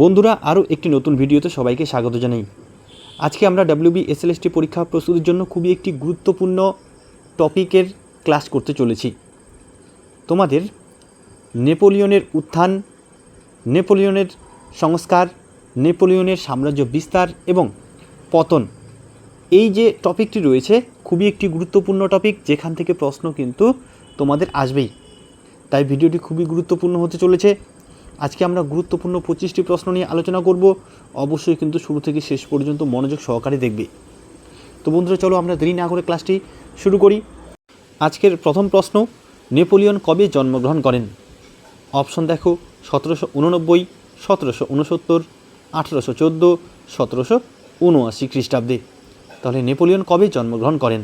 বন্ধুরা, আরও একটি নতুন ভিডিওতে সবাইকে স্বাগত জানাই। আজকে আমরা ডাব্লিউবি এসএলএসটি পরীক্ষা প্রস্তুতির জন্য খুবই একটি গুরুত্বপূর্ণ টপিকের ক্লাস করতে চলেছি। তোমাদের নেপোলিয়নের উত্থান, নেপোলিয়নের সংস্কার, নেপোলিয়নের সাম্রাজ্য বিস্তার এবং পতন, এই যে টপিকটি রয়েছে, খুবই একটি গুরুত্বপূর্ণ টপিক, যেখান থেকে প্রশ্ন কিন্তু তোমাদের আসবেই। তাই ভিডিওটি খুবই গুরুত্বপূর্ণ হতে চলেছে। আজকে আমরা গুরুত্বপূর্ণ পঁচিশটি প্রশ্ন নিয়ে আলোচনা করব। অবশ্যই কিন্তু শুরু থেকে শেষ পর্যন্ত মনোযোগ সহকারে দেখবে। তো বন্ধুরা, চলো আমরা দেরি না করে ক্লাসটি শুরু করি। আজকের প্রথম প্রশ্ন, নেপোলিয়ন কবে জন্মগ্রহণ করেন? অপশন দেখো, সতেরোশো উননব্বই, সতেরোশো উনসত্তর, আঠেরোশো চোদ্দ, সতেরোশো উনআশি খ্রিস্টাব্দে। তাহলে নেপোলিয়ন কবে জন্মগ্রহণ করেন?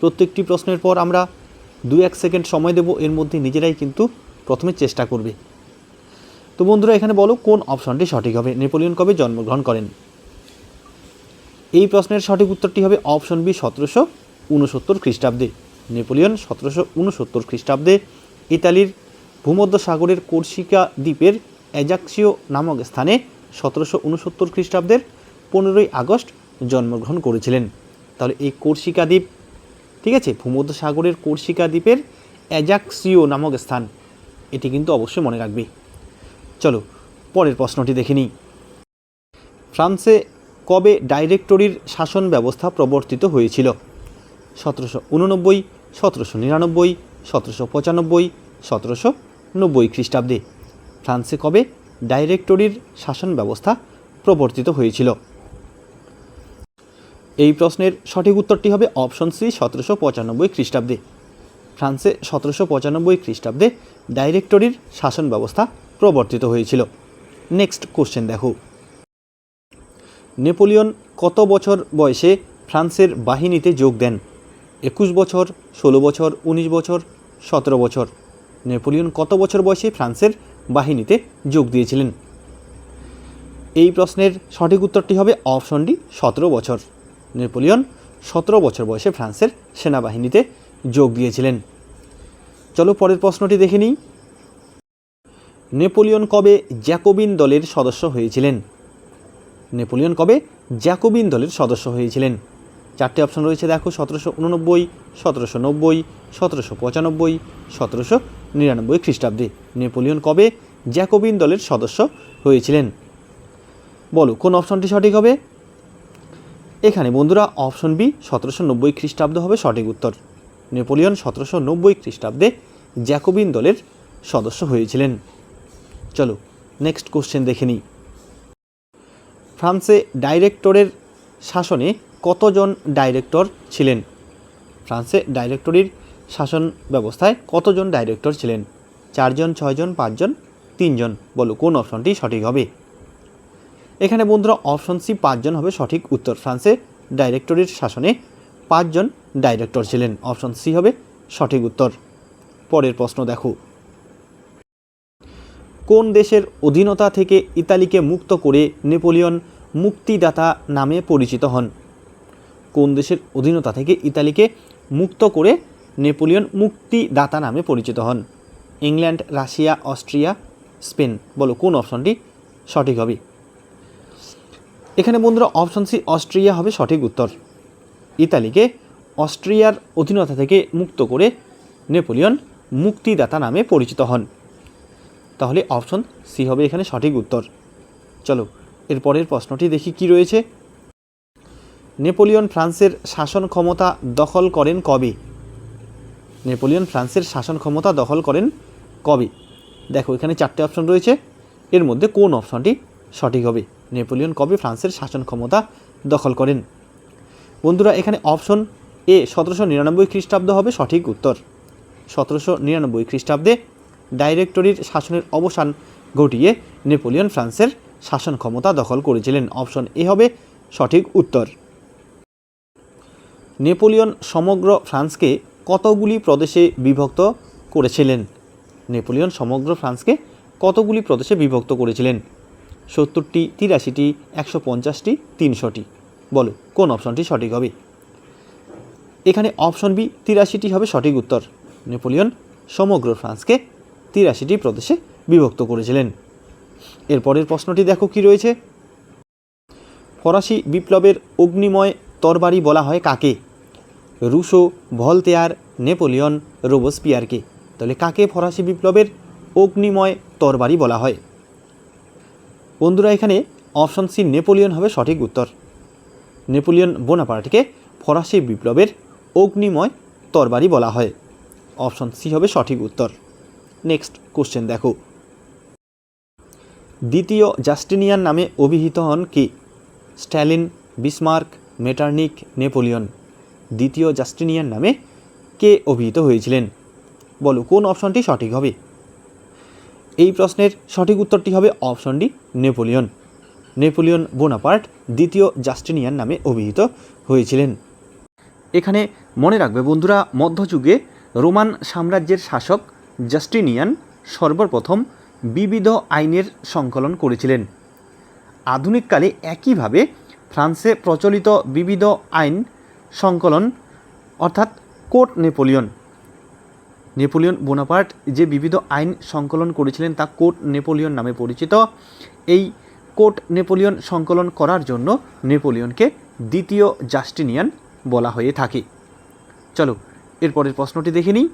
প্রত্যেকটি প্রশ্নের পর আমরা দু এক সেকেন্ড সময় দেব, এর মধ্যে নিজেরাই কিন্তু প্রথমে চেষ্টা করবে। তো বন্ধুরা, এখানে বলো কোন অপশনটি সঠিক হবে? নেপোলিয়ন কবে জন্মগ্রহণ করেন? এই প্রশ্নের সঠিক উত্তরটি হবে অপশন বি, সতেরোশো উনসত্তর খ্রিস্টাব্দে। নেপোলিয়ন সতেরোশো উনসত্তর খ্রিস্টাব্দে ইতালির ভূমধ্য সাগরের কোর্সিকা দ্বীপের অ্যাজাক্সিও নামক স্থানে সতেরোশো উনসত্তর খ্রিস্টাব্দের পনেরোই আগস্ট জন্মগ্রহণ করেছিলেন। তাহলে এই কোর্সিকা দ্বীপ, ঠিক আছে? ভূমধ্য সাগরের কোর্সিকা দ্বীপের অ্যাজাক্সিও নামক স্থান, এটি কিন্তু অবশ্যই মনে রাখবে। চলো, পরের প্রশ্নটি দেখে নিই। ফ্রান্সে কবে ডাইরেক্টরির শাসন ব্যবস্থা প্রবর্তিত হয়েছিল? সতেরোশো উননব্বই, সতেরোশো নিরানব্বই, সতেরোশো পঁচানব্বই, সতেরোশো নব্বই খ্রিস্টাব্দে। ফ্রান্সে কবে ডাইরেক্টরির শাসন ব্যবস্থা প্রবর্তিত হয়েছিল? এই প্রশ্নের সঠিক উত্তরটি হবে অপশন সি, সতেরোশো পঁচানব্বই খ্রিস্টাব্দে। ফ্রান্সে সতেরোশো পঁচানব্বই খ্রিস্টাব্দে ডাইরেক্টরির শাসন ব্যবস্থা প্রবর্তিত হয়েছিল। নেক্সট কোশ্চেন দেখো। নেপোলিয়ন কত বছর বয়সে ফ্রান্সের বাহিনীতে যোগ দেন? একুশ বছর, ষোলো বছর, উনিশ বছর, সতেরো বছর। নেপোলিয়ন কত বছর বয়সে ফ্রান্সের বাহিনীতে যোগ দিয়েছিলেন? এই প্রশ্নের সঠিক উত্তরটি হবে অপশন ডি, সতেরো বছর। নেপোলিয়ন সতেরো বছর বয়সে ফ্রান্সের সেনাবাহিনীতে যোগ দিয়েছিলেন। চলো পরের প্রশ্নটি দেখে নিই। নেপোলিয়ন কবে জ্যাকোবিন দলের সদস্য হয়েছিলেন? নেপোলিয়ন কবে জ্যাকোবিন দলের সদস্য হয়েছিলেন? চারটি অপশন রয়েছে, দেখো, সতেরোশো উননব্বই, সতেরোশো নব্বই, সতেরোশো পঁচানব্বই, সতেরোশো নিরানব্বই খ্রিস্টাব্দে। নেপোলিয়ন কবে জ্যাকোবিন দলের সদস্য হয়েছিলেন? বলো, কোন অপশনটি সঠিক হবে? এখানে, বন্ধুরা, অপশন বি, সতেরোশো নব্বই খ্রিস্টাব্দ হবে সঠিক উত্তর। নেপোলিয়ন সতেরোশো নব্বই খ্রিস্টাব্দে জ্যাকোবিন দলের সদস্য হয়েছিলেন। চলো নেক্সট কোশ্চেন দেখে নিই। ফ্রান্সে ডাইরেক্টরের শাসনে কতজন ডাইরেক্টর ছিলেন? ফ্রান্সে ডাইরেক্টরির শাসন ব্যবস্থায় কতজন ডাইরেক্টর ছিলেন? চারজন, ছয়জন, পাঁচজন, তিনজন? বলো, কোন অপশনটি সঠিক হবে? এখানে বন্ধুরা অপশন সি পাঁচজন হবে সঠিক উত্তর। ফ্রান্সে ডাইরেক্টরির শাসনে পাঁচজন ডাইরেক্টর ছিলেন। অপশন সি হবে সঠিক উত্তর। পরের প্রশ্ন দেখো। কোন দেশের অধীনতা থেকে ইতালিকে মুক্ত করে নেপোলিয়ন মুক্তিদাতা নামে পরিচিত হন? কোন দেশের অধীনতা থেকে ইতালিকে মুক্ত করে নেপোলিয়ন মুক্তিদাতা নামে পরিচিত হন? England, Russia, Austria, Spain. বলো, কোন অপশনটি সঠিক হবে? এখানে বন্ধুরা, অপশন সি, অস্ট্রিয়া হবে সঠিক উত্তর। ইতালিকে অস্ট্রিয়ার অধীনতা থেকে মুক্ত করে নেপোলিয়ন মুক্তিদাতা নামে পরিচিত হন। তাহলে অপশন সি হবে এখানে সঠিক উত্তর। চলো, এর পরের প্রশ্নটি দেখি কি রয়েছে। নেপোলিয়ন ফ্রান্সের শাসন ক্ষমতা দখল করেন কবে? নেপোলিয়ন ফ্রান্সের শাসন ক্ষমতা দখল করেন কবে? দেখো, এখানে চারটে অপশন রয়েছে। এর মধ্যে কোন অপশনটি সঠিক হবে? নেপোলিয়ন কবে ফ্রান্সের শাসন ক্ষমতা দখল করেন? বন্ধুরা, এখানে অপশন এ সতেরোশো নিরানব্বই খ্রিস্টাব্দ হবে সঠিক উত্তর। সতেরোশো নিরানব্বই খ্রিস্টাব্দে ডাইরেক্টরির শাসনের অবসান ঘটিয়ে নেপোলিয়ন ফ্রান্সের শাসন ক্ষমতা দখল করেছিলেন। অপশন এ হবে সঠিক উত্তর। নেপোলিয়ন সমগ্র ফ্রান্সকে কতগুলি প্রদেশে বিভক্ত করেছিলেন? নেপোলিয়ন সমগ্র ফ্রান্সকে কতগুলি প্রদেশে বিভক্ত করেছিলেন? সত্তরটি, তিরাশিটি, একশো পঞ্চাশটি, তিনশোটি। বলো, কোন অপশনটি সঠিক হবে? এখানে অপশন বি, তিরাশিটি হবে সঠিক উত্তর। নেপোলিয়ন সমগ্র ফ্রান্সকে তিরাশিটি প্রদেশে বিভক্ত করেছিলেন। এরপরের প্রশ্নটি দেখো কি রয়েছে। ফরাসি বিপ্লবের অগ্নিময় তরবারি বলা হয় কাকে? রুশো, ভলতেয়ার, নেপোলিয়ন, রোবোস্পিয়ারকে। তাহলে কাকে ফরাসি বিপ্লবের অগ্নিময় তরবারি বলা হয়? বন্ধুরা, এখানে অপশন সি, নেপোলিয়ন হবে সঠিক উত্তর। নেপোলিয়ন বোনাপার্টকে ফরাসি বিপ্লবের অগ্নিময় তরবারি বলা হয়। অপশন সি হবে সঠিক উত্তর। নেক্সট কোশ্চেন দেখো। দ্বিতীয় জাস্টিনিয়ান নামে অভিহিত হন কে? Stalin, Bismarck, Metternich, Napoleon. দ্বিতীয় জাস্টিনিয়ান নামে কে অভিহিত হয়েছিলেন? বলো, কোন অপশনটি সঠিক হবে? এই প্রশ্নের সঠিক উত্তরটি হবে option D Napoleon. Napoleon Bonaparte দ্বিতীয় জাস্টিনিয়ান নামে অভিহিত হয়েছিলেন। এখানে মনে রাখবে বন্ধুরা, মধ্যযুগে রোমান সাম্রাজ্যের শাসক জাস্টিনিয়ান সর্বপ্রথম বিবিধ আইনের সংকলন করেছিলেন। আধুনিককালে একইভাবে ফ্রান্সে প্রচলিত বিবিধ আইন সংকলন, অর্থাৎ কোর্ট নেপোলিয়ন। নেপোলিয়ন বোনাপার্ট যে বিবিধ আইন সংকলন করেছিলেন তা কোর্ট নেপোলিয়ন নামে পরিচিত। এই কোর্ট নেপোলিয়ন সংকলন করার জন্য নেপোলিয়নকে দ্বিতীয় জাস্টিনিয়ান বলা হয়ে থাকে। চলো, এরপরের প্রশ্নটি দেখে নিই।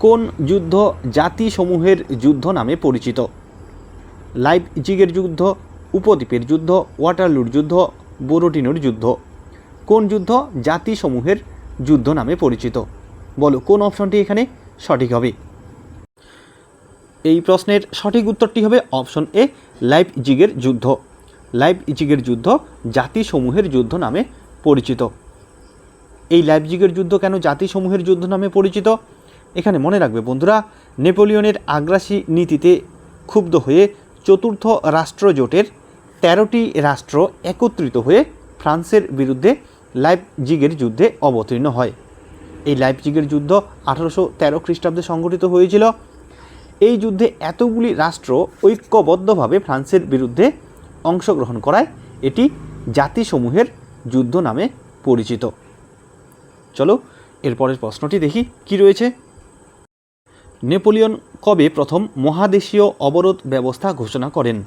কোন যুদ্ধ জাতিসমূহের যুদ্ধ নামে পরিচিত? লাইপজিগের যুদ্ধ, উপদ্বীপের যুদ্ধ, ওয়াটারলুর যুদ্ধ বোরোটিনোর যুদ্ধ। কোন যুদ্ধ জাতিসমূহের যুদ্ধ নামে পরিচিত? বলো, কোন অপশনটি এখানে সঠিক হবে? এই প্রশ্নের সঠিক উত্তরটি হবে অপশন এ, লাইপজিগের যুদ্ধ। লাইপজিগের যুদ্ধ জাতিসমূহের যুদ্ধ নামে পরিচিত। এই লাইভ জিগের যুদ্ধ কেন জাতিসমূহের যুদ্ধ নামে পরিচিত? এখানে মনে রাখবে বন্ধুরা, নেপোলিয়নের আগ্রাসী নীতিতে ক্ষুব্ধ হয়ে চতুর্থ রাষ্ট্রজোটের তেরোটি রাষ্ট্র একত্রিত হয়ে ফ্রান্সের বিরুদ্ধে লাইপজিগের যুদ্ধে অবতীর্ণ হয়। এই লাইপজিগের যুদ্ধ আঠারোশো তেরো খ্রিস্টাব্দে সংগঠিত হয়েছিল। এই যুদ্ধে এতগুলি রাষ্ট্র ঐক্যবদ্ধভাবে ফ্রান্সের বিরুদ্ধে অংশগ্রহণ করায় এটি জাতিসমূহের যুদ্ধ নামে পরিচিত। চলো, এরপরের প্রশ্নটি দেখি, কি রয়েছে? নেপোলিয়ন কবে প্রথম মহাদেশীয় অবরোধ ব্যবস্থা ঘোষণা করেন?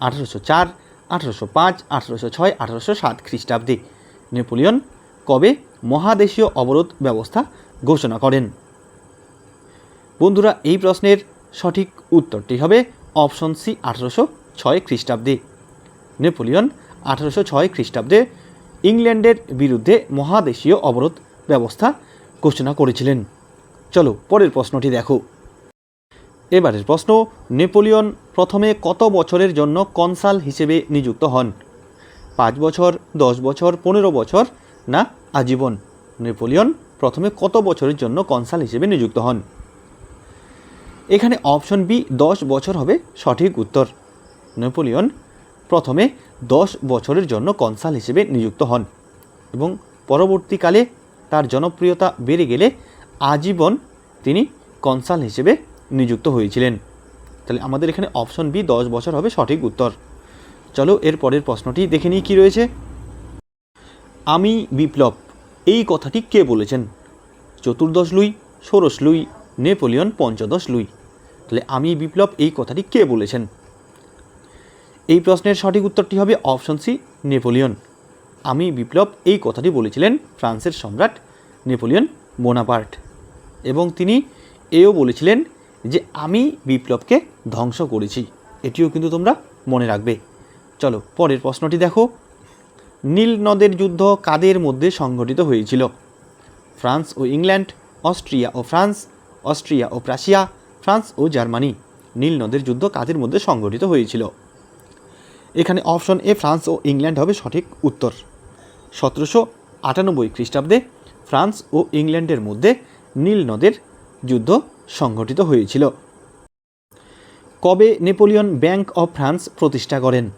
আঠারোশো চার, আঠারোশো পাঁচ, আঠারোশো ছয়, আঠারোশো সাত খ্রিস্টাব্দে নেপোলিয়ন কবে মহাদেশীয় অবরোধ ব্যবস্থা ঘোষণা করেন? বন্ধুরা, এই প্রশ্নের সঠিক উত্তরটি হবে অপশন সি, আঠারোশো ছয় খ্রিস্টাব্দে। নেপোলিয়ন আঠারোশো ছয় খ্রিস্টাব্দে ইংল্যান্ডের বিরুদ্ধে মহাদেশীয় অবরোধ ব্যবস্থা ঘোষণা করেছিলেন। চলো পরের প্রশ্নটি দেখো। এবারের প্রশ্ন, নেপোলিয়ন প্রথমে কত বছরের জন্য কনসাল হিসেবে নিযুক্ত হন? পাঁচ বছর, দশ বছর, পনেরো বছর না আজীবন? নেপোলিয়ন প্রথমে কত বছরের জন্য কনসাল হিসেবে নিযুক্ত হন? এখানে অপশন বি, দশ বছর হবে সঠিক উত্তর। নেপোলিয়ন প্রথমে দশ বছরের জন্য কনসাল হিসেবে নিযুক্ত হন এবং পরবর্তীকালে তার জনপ্রিয়তা বেড়ে গেলে আজীবন তিনি কনসাল হিসেবে নিযুক্ত হয়েছিলেন। তাহলে আমাদের এখানে অপশন বি, দশ বছর হবে সঠিক উত্তর। চলো এর পরের প্রশ্নটি দেখে নিই কী রয়েছে। আমি বিপ্লব, এই কথাটি কে বলেছেন? চতুর্দশ লুই, ষোড়শ লুই, নেপোলিয়ন পঞ্চদশ লুই। তাহলে আমি বিপ্লব, এই কথাটি কে বলেছেন? এই প্রশ্নের সঠিক উত্তরটি হবে অপশন সি, নেপোলিয়ন। আমি বিপ্লব, এই কথাটি বলেছিলেন ফ্রান্সের সম্রাট নেপোলিয়ন বোনাপার্ট। এবং তিনি এও বলেছিলেন যে, আমি বিপ্লবকে ধ্বংস করেছি। এটিও কিন্তু তোমরা মনে রাখবে। চলো, পরের প্রশ্নটি দেখো। নীল নদের যুদ্ধ কাদের মধ্যে সংঘটিত হয়েছিল? ফ্রান্স ও ইংল্যান্ড, অস্ট্রিয়া ও ফ্রান্স, অস্ট্রিয়া ও প্রাশিয়া, ফ্রান্স ও জার্মানি, নীল নদের যুদ্ধ কাদের মধ্যে সংঘটিত হয়েছিল? এখানে অপশন এ, ফ্রান্স ও ইংল্যান্ড হবে সঠিক উত্তর। সতেরোশো আটানব্বই খ্রিস্টাব্দে ফ্রান্স ও ইংল্যান্ডের মধ্যে নীল নদের যুদ্ধ সংঘটিত হয়েছিল। কবে নেপোলিয়ন ব্যাংক অফ ফ্রান্স প্রতিষ্ঠা করেন?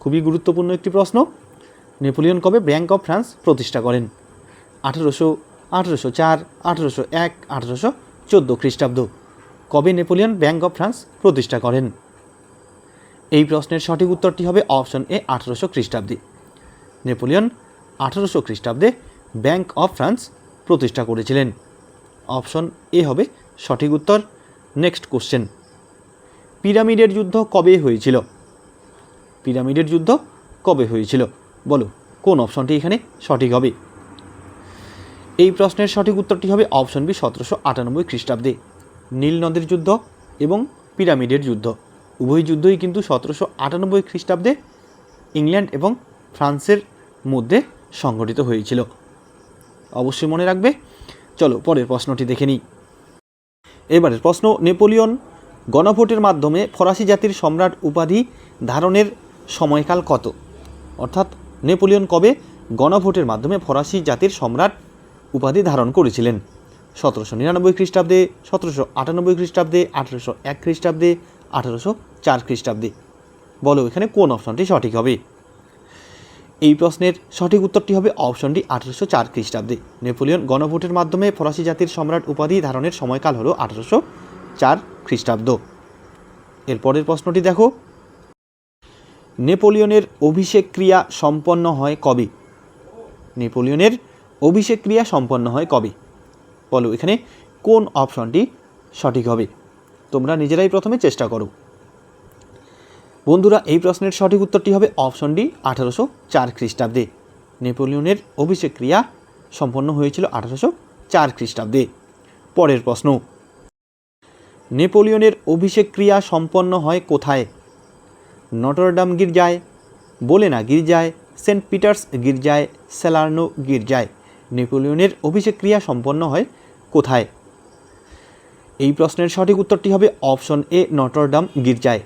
খুবই গুরুত্বপূর্ণ একটি প্রশ্ন। নেপোলিয়ন কবে ব্যাংক অফ ফ্রান্স প্রতিষ্ঠা করেন? আঠেরোশো আঠেরোশো চার, আঠেরোশো এক, আঠেরোশো চোদ্দ খ্রিস্টাব্দ। কবে নেপোলিয়ন ব্যাংক অফ ফ্রান্স প্রতিষ্ঠা করেন? এই প্রশ্নের সঠিক উত্তরটি হবে অপশন এ, আঠেরোশো খ্রিস্টাব্দে। নেপোলিয়ন আঠেরোশো খ্রিস্টাব্দে ব্যাংক অফ ফ্রান্স প্রতিষ্ঠা করেছিলেন। অপশন এ হবে সঠিক উত্তর। Next question. পিরামিডের যুদ্ধ কবে হয়েছিল? পিরামিডের যুদ্ধ কবে হয়েছিল? বলো, কোন অপশনটি এখানে সঠিক হবে? এই প্রশ্নের সঠিক উত্তরটি হবে অপশন বি, সতেরোশো আটানব্বই খ্রিস্টাব্দে। নীল নদের যুদ্ধ এবং পিরামিডের যুদ্ধ। উভয় যুদ্ধই কিন্তু সতেরোশো আটানব্বই খ্রিস্টাব্দে ইংল্যান্ড এবং ফ্রান্সের মধ্যে সংঘটিত হয়েছিল। অবশ্যই মনে রাখবে চলো পরের প্রশ্নটি দেখে নিই। এবারের প্রশ্ন, নেপোলিয়ন গণভোটের মাধ্যমে ফরাসি জাতির সম্রাট উপাধি ধারণের সময়কাল কত? অর্থাৎ, নেপোলিয়ন কবে গণভোটের মাধ্যমে ফরাসি জাতির সম্রাট উপাধি ধারণ করেছিলেন? সতেরোশো নিরানব্বই খ্রিস্টাব্দে, সতেরোশো আটানব্বই খ্রিস্টাব্দে, আঠেরোশো এক খ্রিস্টাব্দে, আঠেরোশো চার খ্রিস্টাব্দে। বলো এখানে কোন অপশনটি সঠিক হবে? এই প্রশ্নের সঠিক উত্তরটি হবে অপশনটি আঠেরোশো চার খ্রিস্টাব্দে। নেপোলিয়ন গণভোটের মাধ্যমে ফরাসি জাতির সম্রাট উপাধি ধারণের সময়কাল হলো আঠেরোশো চার খ্রিস্টাব্দ। এরপরের প্রশ্নটি দেখো। নেপোলিয়নের অভিষেক ক্রিয়া সম্পন্ন হয় কবে? নেপোলিয়নের অভিষেক ক্রিয়া সম্পন্ন হয় কবে? বলো এখানে কোন অপশনটি সঠিক হবে। তোমরা নিজেরাই প্রথমে চেষ্টা করো। বন্ধুরা, এই প্রশ্নের সঠিক উত্তরটি হবে অপশন ডি, আঠারোশো চার খ্রিস্টাব্দে। নেপোলিয়নের অভিষেক ক্রিয়া সম্পন্ন হয়েছিল আঠারোশো চার খ্রিস্টাব্দে। পরের প্রশ্ন, নেপোলিয়নের অভিষেক ক্রিয়া সম্পন্ন হয় কোথায়? নটরডাম গির্জায়, বোলেনা গির্জায়, সেন্ট পিটার্স গির্জায়, সেলার্নো গির্জায়। নেপোলিয়নের অভিষেক ক্রিয়া সম্পন্ন হয় কোথায়? এই প্রশ্নের সঠিক উত্তরটি হবে অপশন এ, নটরডাম গির্জায়।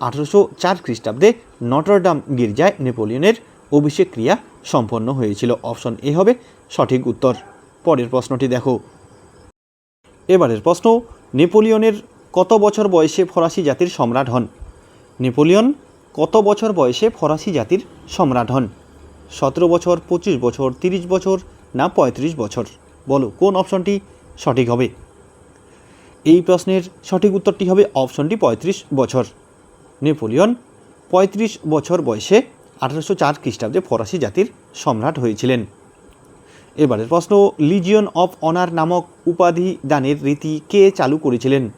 আঠারোশো চার খ্রিস্টাব্দে নটরডাম গির্জায় নেপোলিয়নের অভিষেক ক্রিয়া সম্পন্ন হয়েছিল। অপশন এ হবে সঠিক উত্তর। পরের প্রশ্নটি দেখো। এবারের প্রশ্ন, নেপোলিয়নের কত বছর বয়সে ফরাসি জাতির সম্রাট হন? নেপোলিয়ন কত বছর বয়সে ফরাসি জাতির সম্রাট হন? সতেরো বছর, পঁচিশ বছর, তিরিশ বছর না পঁয়ত্রিশ বছর? বলো, কোন অপশনটি সঠিক হবে? এই প্রশ্নের সঠিক উত্তরটি হবে অপশনটি পঁয়ত্রিশ বছর। নেপোলিয়ন পঁয়ত্রিশ বছর বয়সে আঠারোশো চার খ্রিস্টাব্দে ফরাসি জাতির সম্রাট হয়েছিলেন। এবারের প্রশ্ন, লিজিয়ন অফ অনার নামক উপাধি দানের রীতি কে চালু করেছিলেন?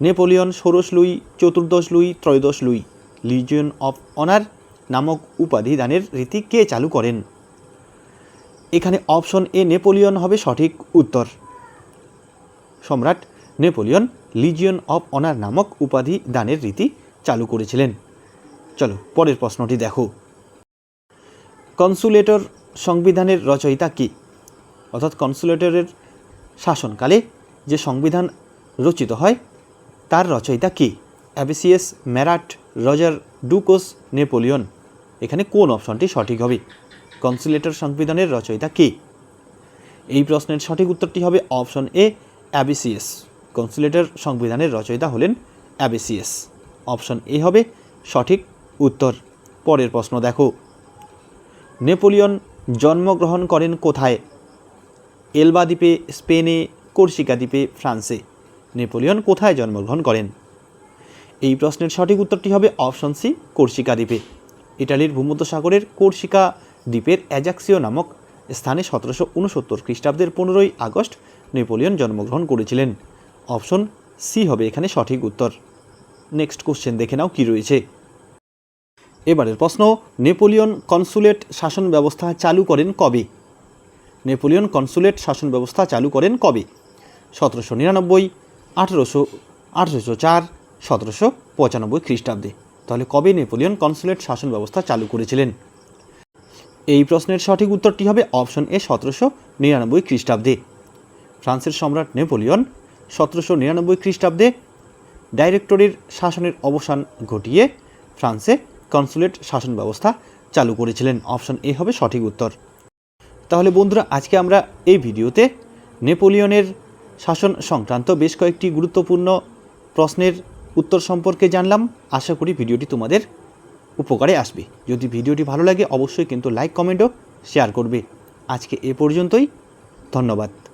নেপোলিয়ন ষোড়শ লুই, চতুর্দশ লুই, ত্রয়োদশ লুই, লিজিয়ন অফ অনার নামক উপাধি দানের রীতি কে চালু করেন? এখানে অপশন এ, নেপোলিয়ন হবে সঠিক উত্তর। সম্রাট নেপোলিয়ন লিজিয়ন অফ অনার নামক উপাধি দানের রীতি করেছিলেন। চলো, পরের প্রশ্নটি দেখো। কনসুলেটর সংবিধানের রচয়িতা কি? অর্থাৎ কনসুলেটরের শাসনকালে যে সংবিধান রচিত হয়, তার রচয়িতা কি? Abbe Sieyes Marat, Roger, Ducos, Napoleon. এখানে কোন অপশনটি সঠিক হবে? কনসুলেটর সংবিধানের রচয়িতা কে? এই প্রশ্নের সঠিক উত্তরটি হবে অপশন এ অ্যাবিসিএস কনসুলেটর সংবিধানের রচয়িতা হলেন অ্যাবিসিএস অপশন এ হবে সঠিক উত্তর। পরের প্রশ্ন দেখো। নেপোলিয়ন জন্মগ্রহণ করেন কোথায়? এলবা দ্বীপে, স্পেনে, কোর্সিকা দ্বীপে, ফ্রান্সে। নেপোলিয়ন কোথায় জন্মগ্রহণ করেন? এই প্রশ্নের সঠিক উত্তরটি হবে অপশন সি, কোর্সিকা দ্বীপে। ইটালির ভূমধ্যসাগরের কোর্সিকা দ্বীপের অ্যাজাক্সিও নামক স্থানে সতেরোশো উনসত্তর খ্রিস্টাব্দের পনেরোই আগস্ট নেপোলিয়ন জন্মগ্রহণ করেছিলেন। অপশন সি হবে এখানে সঠিক উত্তর। নেক্সট কোশ্চেন দেখে নাও কী রয়েছে। এবারের প্রশ্ন, নেপোলিয়ন কনসুলেট শাসন ব্যবস্থা চালু করেন কবে? নেপোলিয়ন কনসুলেট শাসন ব্যবস্থা চালু করেন কবে? সতেরোশো নিরানব্বই, আঠেরোশো আঠেরোশো চার, সতেরোশো পঁচানব্বই খ্রিস্টাব্দে। তাহলে কবে নেপোলিয়ন কনসুলেট শাসন ব্যবস্থা চালু করেছিলেন? এই প্রশ্নের সঠিক উত্তরটি হবে অপশন এ, সতেরোশো নিরানব্বই খ্রিস্টাব্দে। ফ্রান্সের সম্রাট নেপোলিয়ন সতেরোশো নিরানব্বই খ্রিস্টাব্দে ডাইরেক্টরির শাসনের অবসান ঘটিয়ে ফ্রান্সে কনসুলেট শাসন ব্যবস্থা চালু করেছিলেন। অপশন এ হবে সঠিক উত্তর। তাহলে বন্ধুরা, আজকে আমরা এই ভিডিওতে নেপোলিয়নের শাসন সংক্রান্ত বেশ কয়েকটি গুরুত্বপূর্ণ প্রশ্নের উত্তর সম্পর্কে জানলাম। আশা করি ভিডিওটি তোমাদের উপকারে আসবে। যদি ভিডিওটি ভালো লাগে, অবশ্যই কিন্তু লাইক কমেন্টও শেয়ার করবে। আজকে এ পর্যন্তই। ধন্যবাদ।